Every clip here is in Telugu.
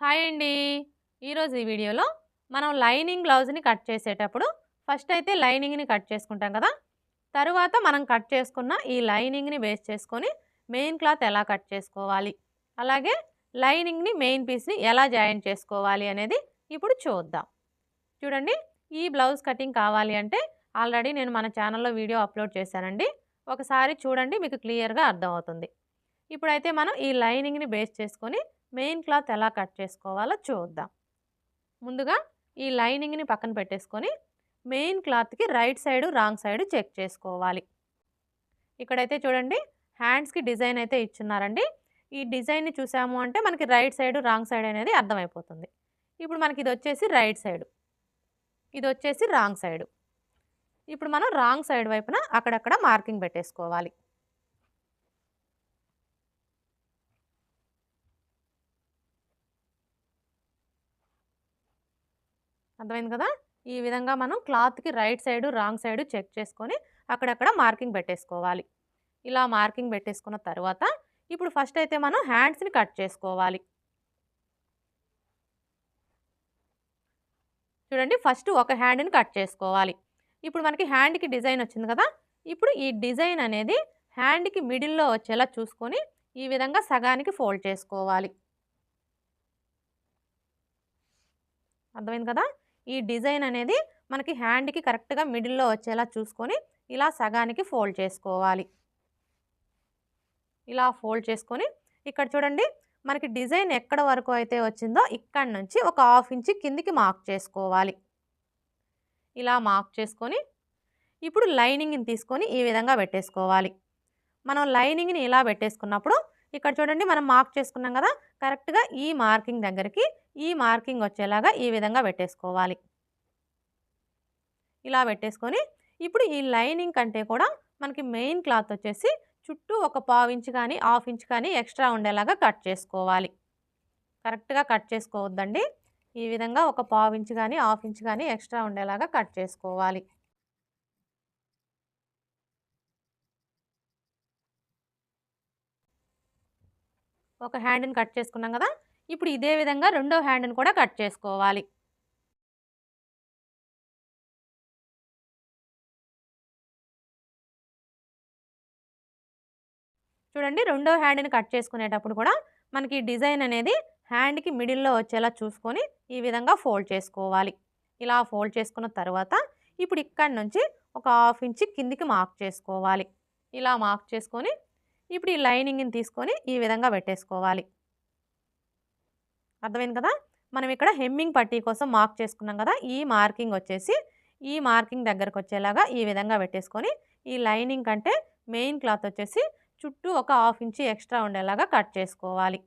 హాయ్ అండి. ఈరోజు ఈ వీడియోలో మనం లైనింగ్ బ్లౌజ్ని కట్ చేసేటప్పుడు ఫస్ట్ అయితే లైనింగ్ని కట్ చేసుకుంటాం కదా. తరువాత మనం కట్ చేసుకున్న ఈ లైనింగ్ని బేస్ చేసుకొని మెయిన్ క్లాత్ ఎలా కట్ చేసుకోవాలి అలాగే లైనింగ్ని మెయిన్ పీస్ని ఎలా జాయిన్ చేసుకోవాలి అనేది ఇప్పుడు చూద్దాం. చూడండి ఈ బ్లౌజ్ కటింగ్ కావాలి అంటే ఆల్రెడీ నేను మన ఛానల్లో వీడియో అప్లోడ్ చేశానండి. ఒకసారి చూడండి మీకు క్లియర్గా అర్థమవుతుంది. ఇప్పుడైతే మనం ఈ లైనింగ్ని బేస్ చేసుకొని మెయిన్ క్లాత్ ఎలా కట్ చేసుకోవాలో చూద్దాం. ముందుగా ఈ లైనింగ్ని పక్కన పెట్టేసుకొని మెయిన్ క్లాత్కి right side wrong side check చేసుకోవాలి. ఇక్కడైతే చూడండి హ్యాండ్స్కి డిజైన్ అయితే ఇచ్చున్నారండి. ఈ డిజైన్ని చూసాము అంటే మనకి రైట్ సైడు రాంగ్ సైడ్ అనేది అర్థమైపోతుంది. ఇప్పుడు మనకి ఇది వచ్చేసి రైట్ సైడు. ఇది వచ్చేసి రాంగ్ సైడు. ఇప్పుడు మనం రాంగ్ సైడ్ వైపున అక్కడక్కడ మార్కింగ్ పెట్టేసుకోవాలి. అర్థమైంది కదా? ఈ విధంగా మనం క్లాత్కి right side wrong side check చేసుకొని అక్కడక్కడ మార్కింగ్ పెట్టేసుకోవాలి. ఇలా మార్కింగ్ పెట్టేసుకున్న తర్వాత ఇప్పుడు ఫస్ట్ అయితే మనం హ్యాండ్స్ని కట్ చేసుకోవాలి. చూడండి ఫస్ట్ ఒక హ్యాండ్ని కట్ చేసుకోవాలి. ఇప్పుడు మనకి హ్యాండ్కి డిజైన్ వచ్చింది కదా? ఇప్పుడు ఈ డిజైన్ అనేది హ్యాండ్కి మిడిల్లో వచ్చేలా చూసుకొని ఈ విధంగా సగానికి ఫోల్డ్ చేసుకోవాలి. అర్థమైంది కదా? ఈ డిజైన్ అనేది మనకి హ్యాండ్కి కరెక్ట్గా మిడిల్లో వచ్చేలా చూసుకొని ఇలా సగానికి ఫోల్డ్ చేసుకోవాలి. ఇలా ఫోల్డ్ చేసుకొని ఇక్కడ చూడండి మనకి డిజైన్ ఎక్కడ వరకు అయితే వచ్చిందో ఇక్కడ నుంచి ఒక హాఫ్ ఇంచి కిందికి మార్క్ చేసుకోవాలి. ఇలా మార్క్ చేసుకొని ఇప్పుడు లైనింగ్ని తీసుకొని ఈ విధంగా పెట్టేసుకోవాలి. మనం లైనింగ్ని ఇలా పెట్టేసుకున్నప్పుడు ఇక్కడ చూడండి మనం మార్క్ చేసుకున్నాం కదా కరెక్ట్గా ఈ మార్కింగ్ దగ్గరికి ఈ మార్కింగ్ వచ్చేలాగా ఈ విధంగా పెట్టేసుకోవాలి. ఇలా పెట్టేసుకొని ఇప్పుడు ఈ లైనింగ్ కంటే కూడా మనకి మెయిన్ క్లాత్ వచ్చేసి చుట్టూ ఒక పావు ఇంచ్ కానీ హాఫ్ ఇంచ్ కానీ ఎక్స్ట్రా ఉండేలాగా కట్ చేసుకోవాలి. కరెక్ట్గా కట్ చేసుకోవద్దండి. ఈ విధంగా ఒక పావు ఇంచ్ కానీ హాఫ్ ఇంచ్ కానీ ఎక్స్ట్రా ఉండేలాగా కట్ చేసుకోవాలి. ఒక హ్యాండ్ని కట్ చేసుకున్నాం కదా! ఇప్పుడు ఇదే విధంగా రెండో హ్యాండ్ని కూడా కట్ చేసుకోవాలి. చూడండి రెండో హ్యాండ్ని కట్ చేసుకునేటప్పుడు కూడా మనకి డిజైన్ అనేది హ్యాండ్కి మిడిల్లో వచ్చేలా చూసుకొని ఈ విధంగా ఫోల్డ్ చేసుకోవాలి. ఇలా ఫోల్డ్ చేసుకున్న తర్వాత ఇప్పుడు ఇక్కడ నుంచి ఒక హాఫ్ ఇంచ్ కిందికి మార్క్ చేసుకోవాలి. ఇలా మార్క్ చేసుకొని ఇప్పుడు ఈ లైనింగ్ని తీసుకొని ఈ విధంగా పెట్టేసుకోవాలి. అర్థమైంది కదా? మనం ఇక్కడ హెమ్మింగ్ పట్టీ కోసం మార్క్ చేసుకున్నాం కదా? ఈ మార్కింగ్ వచ్చేసి ఈ మార్కింగ్ దగ్గరకు వచ్చేలాగా ఈ విధంగా పెట్టేసుకొని ఈ లైనింగ్ కంటే మెయిన్ క్లాత్ వచ్చేసి చుట్టూ ఒక హాఫ్ ఇంచి ఎక్స్ట్రా ఉండేలాగా కట్ చేసుకోవాలి.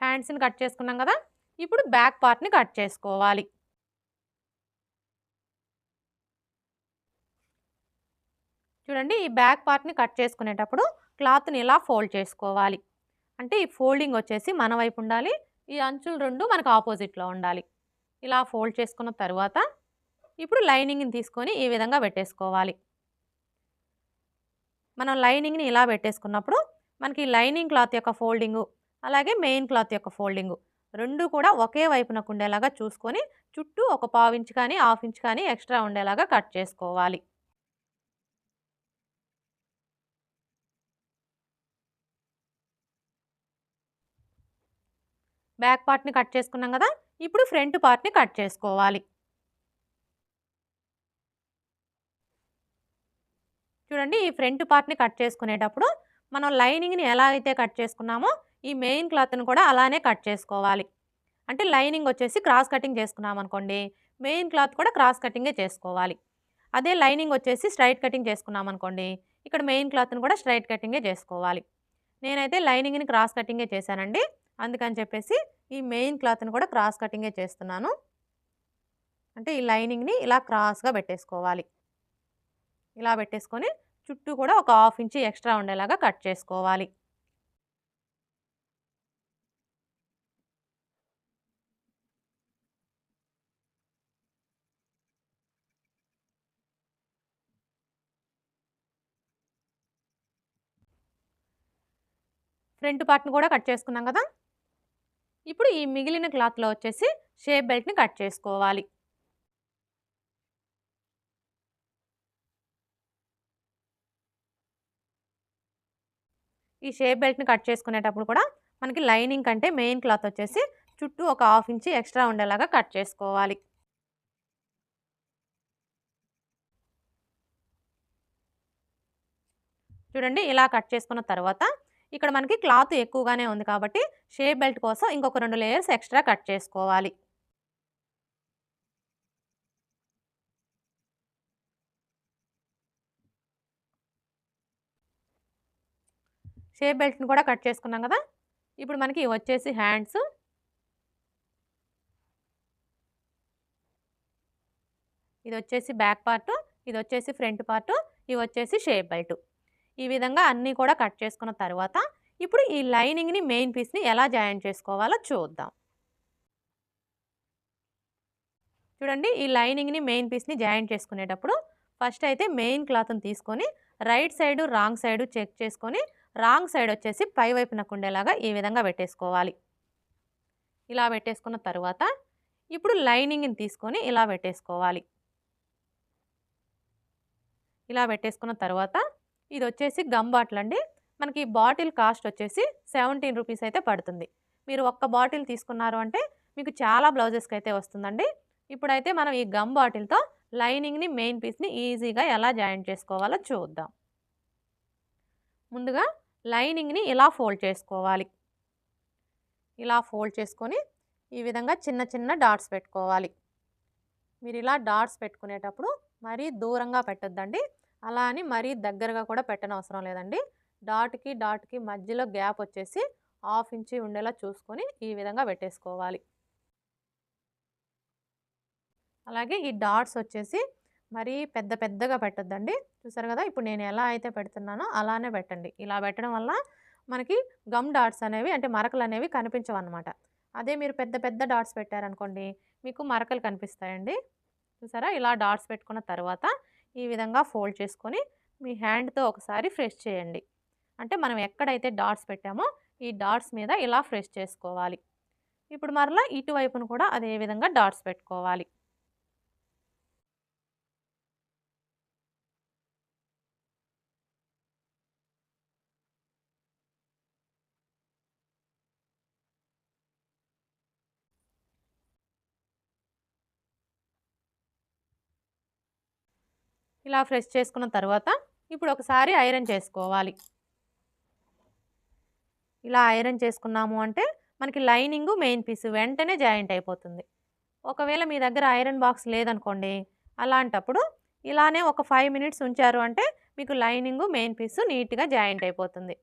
హ్యాండ్స్ని కట్ చేసుకున్నాం కదా? ఇప్పుడు బ్యాక్ పార్ట్ని కట్ చేసుకోవాలి. చూడండి ఈ బ్యాక్ పార్ట్ని కట్ చేసుకునేటప్పుడు క్లాత్ని ఇలా ఫోల్డ్ చేసుకోవాలి? అంటే ఈ ఫోల్డింగ్ వచ్చేసి మన వైపు ఉండాలి ఈ అంచులు రెండు మనకు ఆపోజిట్లో ఉండాలి. ఇలా ఫోల్డ్ చేసుకున్న తర్వాత ఇప్పుడు లైనింగ్ని తీసుకొని ఈ విధంగా పెట్టేసుకోవాలి. మనం లైనింగ్ని ఇలా పెట్టేసుకున్నప్పుడు మనకి లైనింగ్ క్లాత్ యొక్క ఫోల్డింగు అలాగే మెయిన్ క్లాత్ యొక్క ఫోల్డింగు రెండు కూడా ఒకే వైపునకు ఉండేలాగా చూసుకొని చుట్టూ ఒక పావు ఇంచ్ కానీ హాఫ్ ఇంచ్ కానీ ఎక్స్ట్రా ఉండేలాగా కట్ చేసుకోవాలి. బ్యాక్ పార్ట్ని కట్ చేసుకున్నాం కదా ఇప్పుడు ఫ్రంట్ పార్ట్ని కట్ చేసుకోవాలి. చూడండి ఈ ఫ్రంట్ పార్ట్ని కట్ చేసుకునేటప్పుడు మనం లైనింగ్ని ఎలా అయితే కట్ చేసుకున్నామో ఈ మెయిన్ క్లాత్ని కూడా అలానే కట్ చేసుకోవాలి. అంటే లైనింగ్ వచ్చేసి క్రాస్ కటింగ్ చేసుకున్నాం అనుకోండి మెయిన్ క్లాత్ కూడా క్రాస్ కటింగే చేసుకోవాలి. అదే లైనింగ్ వచ్చేసి స్ట్రైట్ కటింగ్ చేసుకున్నాం అనుకోండి ఇక్కడ మెయిన్ క్లాత్ని కూడా స్ట్రైట్ కటింగే చేసుకోవాలి. నేనైతే లైనింగ్ని క్రాస్ కటింగే చేశానండి అందుకని చెప్పేసి ఈ మెయిన్ క్లాత్ని కూడా క్రాస్ కటింగే చేస్తున్నాను. అంటే ఈ లైనింగ్ని ఇలా క్రాస్గా పెట్టేసుకోవాలి. ఇలా పెట్టేసుకొని చుట్టూ కూడా ఒక హాఫ్ ఇంచి ఎక్స్ట్రా ఉండేలాగా కట్ చేసుకోవాలి. ఫ్రంట్ పార్ట్ని కూడా కట్ చేసుకున్నాం కదా? ఇప్పుడు ఈ మిగిలిన క్లాత్లో వచ్చేసి షేప్ బెల్ట్ని కట్ చేసుకోవాలి. ఈ షేప్ బెల్ట్ని కట్ చేసుకునేటప్పుడు కూడా మనకి లైనింగ్ కంటే మెయిన్ క్లాత్ వచ్చేసి చుట్టూ ఒక హాఫ్ ఇంచి ఎక్స్ట్రా ఉండేలాగా కట్ చేసుకోవాలి. చూడండి ఇలా కట్ చేసుకున్న తర్వాత ఇక్కడ మనకి క్లాత్ ఎక్కువగానే ఉంది కాబట్టి షేప్ బెల్ట్ కోసం ఇంకొక రెండు లేయర్స్ ఎక్స్ట్రా కట్ చేసుకోవాలి. షేప్ బెల్ట్ని కూడా కట్ చేసుకున్నాం కదా? ఇప్పుడు మనకి ఇవి వచ్చేసి హ్యాండ్స్. ఇది వచ్చేసి బ్యాక్ పార్ట్ ఇది వచ్చేసి ఫ్రంట్ పార్ట్ ఇవి వచ్చేసి షేప్ బెల్ట్. ఈ విధంగా అన్నీ కూడా కట్ చేసుకున్న తర్వాత ఇప్పుడు ఈ లైనింగ్ని మెయిన్ పీస్ని ఎలా జాయిన్ చేసుకోవాలో చూద్దాం. చూడండి ఈ లైనింగ్ని మెయిన్ పీస్ని జాయిన్ చేసుకునేటప్పుడు ఫస్ట్ అయితే మెయిన్ క్లాత్ని తీసుకొని right side wrong side check చేసుకొని రాంగ్ సైడ్ వచ్చేసి పై వైపునకు ఉండేలాగా ఈ విధంగా పెట్టేసుకోవాలి. ఇలా పెట్టేసుకున్న తర్వాత ఇప్పుడు లైనింగ్ని తీసుకొని ఇలా పెట్టేసుకోవాలి. ఇలా పెట్టేసుకున్న తర్వాత ఇది వచ్చేసి గమ్ బాటిల్ అండి. మనకి ఈ బాటిల్ కాస్ట్ వచ్చేసి సెవెంటీన్ రూపీస్ అయితే పడుతుంది. మీరు ఒక్క బాటిల్ తీసుకున్నారు అంటే మీకు చాలా బ్లౌజెస్కి అయితే వస్తుందండి. ఇప్పుడైతే మనం ఈ గమ్ బాటిల్తో లైనింగ్ని మెయిన్ పీస్ని ఈజీగా ఎలా జాయిన్ చేసుకోవాలో చూద్దాం. ముందుగా లైనింగ్ని ఇలా ఫోల్డ్ చేసుకోవాలి. ఇలా ఫోల్డ్ చేసుకొని ఈ విధంగా చిన్న చిన్న డాట్స్ పెట్టుకోవాలి. మీరు ఇలా డాట్స్ పెట్టుకునేటప్పుడు మరీ దూరంగా పెట్టొద్దండి. అలా అని మరీ దగ్గరగా కూడా పెట్టనవసరం లేదండి. డాట్కి డాట్కి మధ్యలో గ్యాప్ వచ్చేసి హాఫ్ ఇంచి ఉండేలా చూసుకొని ఈ విధంగా పెట్టేసుకోవాలి. అలాగే ఈ డాట్స్ వచ్చేసి మరీ పెద్ద పెద్దగా పెట్టొద్దండి. చూసారు కదా ఇప్పుడు నేను ఎలా అయితే పెడుతున్నానో అలానే పెట్టండి. ఇలా పెట్టడం వల్ల మనకి గమ్ డాట్స్ అనేవి అంటే మరకలు అనేవి కనిపించవు అనమాట అదే మీరు పెద్ద పెద్ద డాట్స్ పెట్టారనుకోండి మీకు మరకలు కనిపిస్తాయండి. చూసారా ఇలా డాట్స్ పెట్టుకున్న తర్వాత ఈ విధంగా ఫోల్డ్ చేసుకొని మీ హ్యాండ్తో ఒకసారి ఫ్రెష్ చేయండి. అంటే మనం ఎక్కడైతే డాట్స్ పెట్టామో ఈ డాట్స్ మీద ఇలా ఫ్రెష్ చేసుకోవాలి. ఇప్పుడు మరలా ఇటువైపును కూడా అదే విధంగా డాట్స్ పెట్టుకోవాలి. ఇలా ఫ్రెష్ చేసుకున్న తర్వాత ఇప్పుడు ఒకసారి ఐరన్ చేసుకోవాలి. ఇలా ఐరన్ చేసుకున్నాము అంటే మనకి లైనింగ్ మెయిన్ పీస్ వెంటనే జాయింట్ అయిపోతుంది. ఒకవేళ మీ దగ్గర ఐరన్ బాక్స్ లేదనుకోండి అలాంటప్పుడు ఇలానే ఒక ఫైవ్ మినిట్స్ ఉంచారు అంటే మీకు లైనింగ్ మెయిన్ పీస్ నీట్గా జాయింట్ అయిపోతుంది.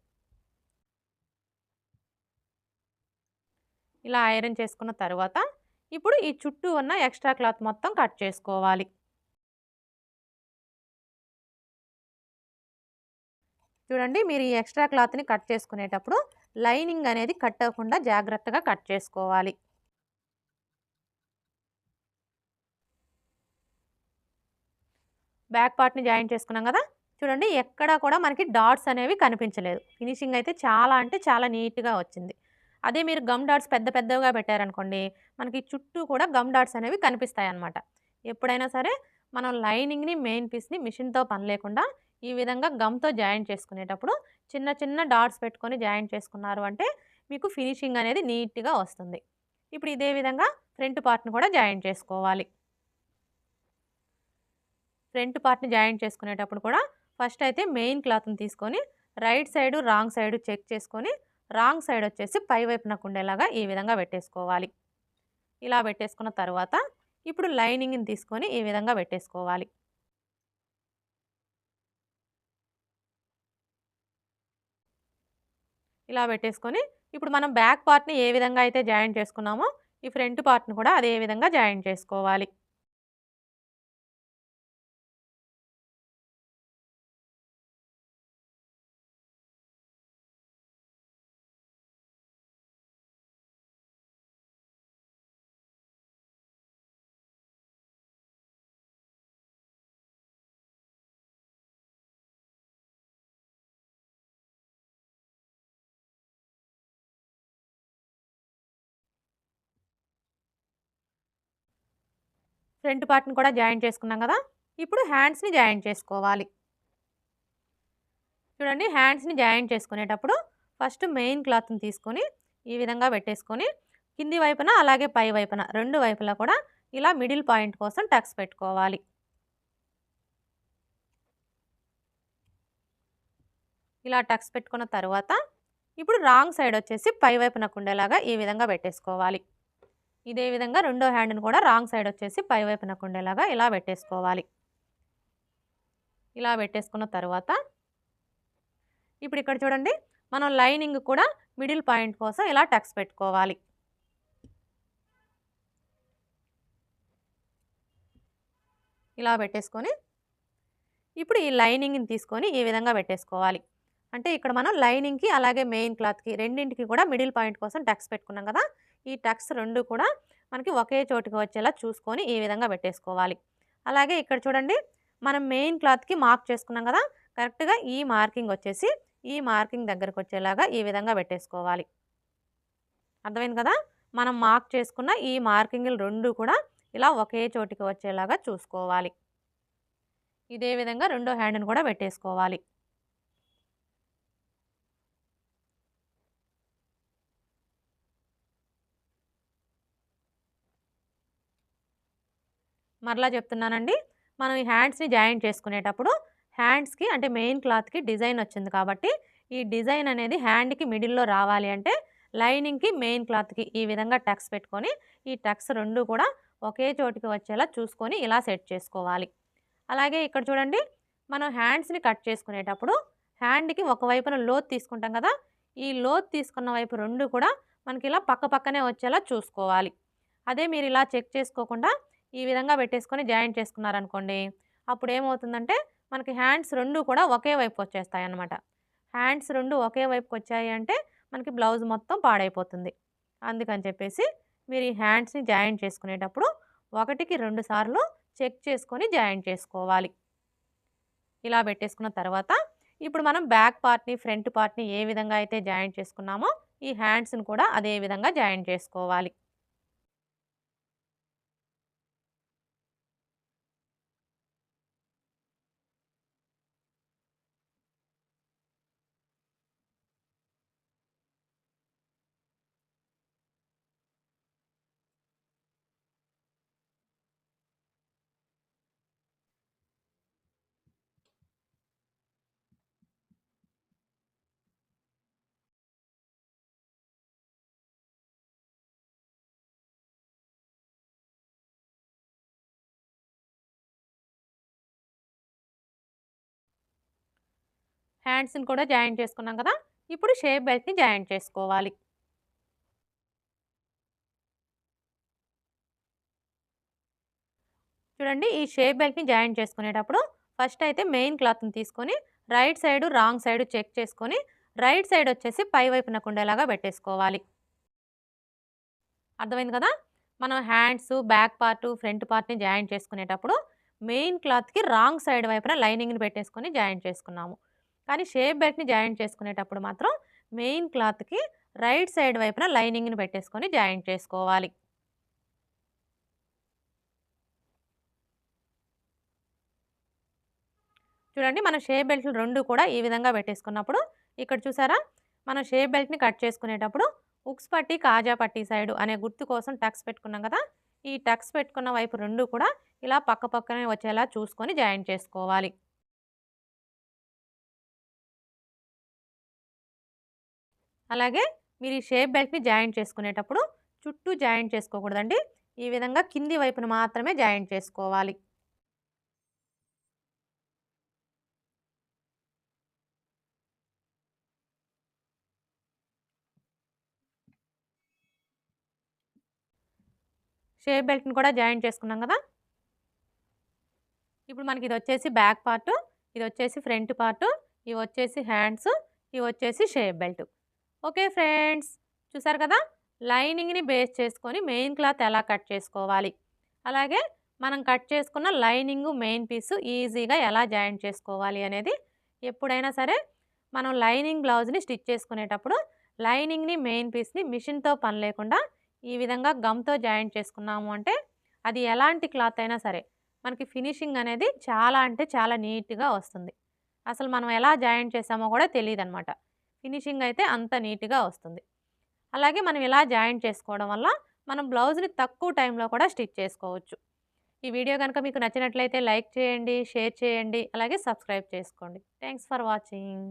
ఇలా ఐరన్ చేసుకున్న తర్వాత ఇప్పుడు ఈ చుట్టూ ఉన్న ఎక్స్ట్రా క్లాత్ మొత్తం కట్ చేసుకోవాలి. చూడండి మీరు ఈ ఎక్స్ట్రా క్లాత్ని కట్ చేసుకునేటప్పుడు లైనింగ్ అనేది కట్ అవ్వకుండా జాగ్రత్తగా కట్ చేసుకోవాలి. బ్యాక్ పార్ట్ని జాయిన్ చేసుకున్నాం కదా? చూడండి ఎక్కడా కూడా మనకి డాట్స్ అనేవి కనిపించలేదు. ఫినిషింగ్ అయితే చాలా అంటే చాలా నీట్గా వచ్చింది. అదే మీరు గమ్ డాట్స్ పెద్ద పెద్దగా పెట్టారనుకోండి మనకి చుట్టూ కూడా గమ్ డాట్స్ అనేవి కనిపిస్తాయి అన్నమాట ఎప్పుడైనా సరే మనం లైనింగ్ని మెయిన్ పీస్ని మిషన్తో పని లేకుండా ఈ విధంగా గమ్తో జాయింట్ చేసుకునేటప్పుడు చిన్న చిన్న డాట్స్ పెట్టుకొని జాయింట్ చేసుకున్నారు అంటే మీకు ఫినిషింగ్ అనేది నీట్గా వస్తుంది. ఇప్పుడు ఇదే విధంగా ఫ్రంట్ పార్ట్ని కూడా జాయింట్ చేసుకోవాలి. ఫ్రంట్ పార్ట్ని జాయింట్ చేసుకునేటప్పుడు కూడా ఫస్ట్ అయితే మెయిన్ క్లాత్ని తీసుకొని right side wrong side check చేసుకొని రాంగ్ సైడ్ వచ్చేసి పై వైపునకు ఉండేలాగా ఈ విధంగా పెట్టేసుకోవాలి. ఇలా పెట్టేసుకున్న తర్వాత ఇప్పుడు లైనింగ్ని తీసుకొని ఈ విధంగా పెట్టేసుకోవాలి. ఇలా పెట్టేసుకొని ఇప్పుడు మనం బ్యాక్ పార్ట్ని ఏ విధంగా అయితే జాయింట్ చేసుకున్నామో ఈ ఫ్రంట్ పార్ట్ని కూడా అదే విధంగా జాయింట్ చేసుకోవాలి. ఫ్రంట్ పార్ట్ని కూడా జాయిన్ చేసుకున్నాం కదా ఇప్పుడు హ్యాండ్స్ని జాయిన్ చేసుకోవాలి. చూడండి హ్యాండ్స్ని జాయిన్ చేసుకునేటప్పుడు ఫస్ట్ మెయిన్ క్లాత్ని తీసుకొని ఈ విధంగా పెట్టేసుకొని కింది వైపున అలాగే పై వైపున రెండు వైపులా కూడా ఇలా మిడిల్ పాయింట్ కోసం టక్స్ పెట్టుకోవాలి. ఇలా టక్స్ పెట్టుకున్న తర్వాత ఇప్పుడు రాంగ్ సైడ్ వచ్చేసి పై వైపునకు ఉండేలాగా ఈ విధంగా పెట్టేసుకోవాలి. ఇదే విధంగా రెండో హ్యాండ్ని కూడా రాంగ్ సైడ్ వచ్చేసి పై వైపునకు ఉండేలాగా ఇలా పెట్టేసుకోవాలి. ఇలా పెట్టేసుకున్న తర్వాత ఇప్పుడు ఇక్కడ చూడండి మనం లైనింగ్ కూడా మిడిల్ పాయింట్ కోసం ఇలా టక్స్ పెట్టుకోవాలి. ఇలా పెట్టేసుకొని ఇప్పుడు ఈ లైనింగ్ని తీసుకొని ఈ విధంగా పెట్టేసుకోవాలి. అంటే ఇక్కడ మనం లైనింగ్కి అలాగే మెయిన్ క్లాత్కి రెండింటికి కూడా మిడిల్ పాయింట్ కోసం టక్స్ పెట్టుకున్నాం కదా ఈ టక్స్ రెండు కూడా మనకి ఒకే చోటుకి వచ్చేలా చూసుకొని ఈ విధంగా పెట్టేసుకోవాలి. అలాగే ఇక్కడ చూడండి మనం మెయిన్ క్లాత్కి మార్క్ చేసుకున్నాం కదా కరెక్ట్గా ఈ మార్కింగ్ వచ్చేసి ఈ మార్కింగ్ దగ్గరకు వచ్చేలాగా ఈ విధంగా పెట్టేసుకోవాలి. అర్థమైంది కదా? మనం మార్క్ చేసుకున్న ఈ మార్కింగ్లు రెండు కూడా ఇలా ఒకే చోటికి వచ్చేలాగా చూసుకోవాలి. ఇదే విధంగా రెండో హ్యాండ్ని కూడా పెట్టేసుకోవాలి. మరలా చెప్తున్నానండి. మనం ఈ హ్యాండ్స్ని జాయిన్ చేసుకునేటప్పుడు హ్యాండ్స్కి అంటే మెయిన్ క్లాత్కి డిజైన్ వచ్చింది కాబట్టి ఈ డిజైన్ అనేది హ్యాండ్కి మిడిల్లో రావాలి అంటే లైనింగ్కి మెయిన్ క్లాత్కి ఈ విధంగా టక్స్ పెట్టుకొని ఈ టక్స్ రెండు కూడా ఒకే చోటికి వచ్చేలా చూసుకొని ఇలా సెట్ చేసుకోవాలి. అలాగే ఇక్కడ చూడండి మనం హ్యాండ్స్ని కట్ చేసుకునేటప్పుడు హ్యాండ్కి ఒకవైపున లోత్ తీసుకుంటాం కదా ఈ లోత్ తీసుకున్న వైపు రెండు కూడా మనకి ఇలా పక్క పక్కనే వచ్చేలా చూసుకోవాలి. అదే మీరు ఇలా చెక్ చేసుకోకుండా ఈ విధంగా పెట్టేసుకొని జాయింట్ చేసుకున్నారనుకోండి అప్పుడు ఏమవుతుందంటే మనకి హ్యాండ్స్ రెండు కూడా ఒకే వైపు వచ్చేస్తాయి అన్నమాట హ్యాండ్స్ రెండు ఒకే వైపుకి వచ్చాయి అంటే మనకి బ్లౌజ్ మొత్తం పాడైపోతుంది. అందుకని చెప్పేసి మీరు ఈ హ్యాండ్స్ని జాయింట్ చేసుకునేటప్పుడు ఒకటికి రెండు సార్లు చెక్ చేసుకొని జాయింట్ చేసుకోవాలి. ఇలా పెట్టేసుకున్న తర్వాత ఇప్పుడు మనం బ్యాక్ పార్ట్ని ఫ్రంట్ పార్ట్ని ఏ విధంగా అయితే జాయింట్ చేసుకున్నామో ఈ హ్యాండ్స్ని కూడా అదే విధంగా జాయింట్ చేసుకోవాలి. హ్యాండ్స్ని కూడా జాయింట్ చేసుకున్నాం కదా! ఇప్పుడు షేప్ బెల్ట్ని జాయింట్ చేసుకోవాలి. చూడండి ఈ షేప్ బెల్ట్ని జాయింట్ చేసుకునేటప్పుడు ఫస్ట్ అయితే మెయిన్ క్లాత్ని తీసుకొని right side wrong side check చేసుకొని రైట్ సైడ్ వచ్చేసి పై వైపున కుండేలాగా పెట్టేసుకోవాలి. అర్థమైంది కదా! మనం హ్యాండ్స్ బ్యాక్ పార్ట్ ఫ్రంట్ పార్ట్ని జాయింట్ చేసుకునేటప్పుడు మెయిన్ క్లాత్కి రాంగ్ సైడ్ వైపున లైనింగ్ని పెట్టేసుకొని జాయింట్ చేసుకున్నాము. కానీ షేప్ బెల్ట్ని జాయింట్ చేసుకునేటప్పుడు మాత్రం మెయిన్ క్లాత్కి రైట్ సైడ్ వైపున లైనింగ్ని పెట్టేసుకొని జాయింట్ చేసుకోవాలి. చూడండి మన షేప్ బెల్ట్లు రెండు కూడా ఈ విధంగా పెట్టేసుకున్నప్పుడు ఇక్కడ చూసారా? మనం షేప్ బెల్ట్ని కట్ చేసుకునేటప్పుడు ఉక్స్ పట్టి కాజా పట్టి సైడు అనే గుర్తు కోసం టక్స్ పెట్టుకున్నాం కదా? ఈ టక్స్ పెట్టుకున్న వైపు రెండు కూడా ఇలా పక్క పక్కనే వచ్చేలా చూసుకొని జాయింట్ చేసుకోవాలి. అలాగే మీరు ఈ షేప్ బెల్ట్ని జాయింట్ చేసుకునేటప్పుడు చుట్టూ జాయింట్ చేసుకోకూడదండి. ఈ విధంగా కింది వైపున మాత్రమే జాయింట్ చేసుకోవాలి. షేప్ బెల్ట్ని కూడా జాయింట్ చేసుకున్నాం కదా? ఇప్పుడు మనకి ఇది వచ్చేసి బ్యాక్ పార్ట్ ఇది వచ్చేసి ఫ్రంట్ పార్ట్ ఇవి వచ్చేసి హ్యాండ్స్ ఇవి వచ్చేసి షేప్ బెల్ట్. Okay friends. చూసారు కదా? లైనింగ్ని బేస్ చేసుకొని మెయిన్ క్లాత్ ఎలా కట్ చేసుకోవాలి? అలాగే మనం కట్ చేసుకున్న లైనింగ్ మెయిన్ పీసు ఈజీగా ఎలా జాయింట్ చేసుకోవాలి అనేది ఎప్పుడైనా సరే మనం లైనింగ్ బ్లౌజ్ని స్టిచ్ చేసుకునేటప్పుడు లైనింగ్ని మెయిన్ పీస్ని మిషన్తో పని లేకుండా ఈ విధంగా గమ్తో జాయింట్ చేసుకున్నాము అంటే అది ఎలాంటి క్లాత్ అయినా సరే మనకి ఫినిషింగ్ అనేది చాలా అంటే చాలా నీట్‌గా వస్తుంది. అసలు మనం ఎలా జాయింట్ చేసామో కూడా తెలియదు అనమాట ఫినిషింగ్ అయితే అంత నీట్‌గా వస్తుంది. అలాగే మనం ఇలా జాయింట్ చేసుకోవడం వల్ల మనం బ్లౌజ్‌ని తక్కువ టైంలో కూడా స్టిచ్ చేసుకోవచ్చు. ఈ వీడియో కనుక మీకు నచ్చినట్లయితే లైక్ చేయండి, షేర్ చేయండి, అలాగే సబ్స్క్రైబ్ చేసుకోండి. Thanks for watching.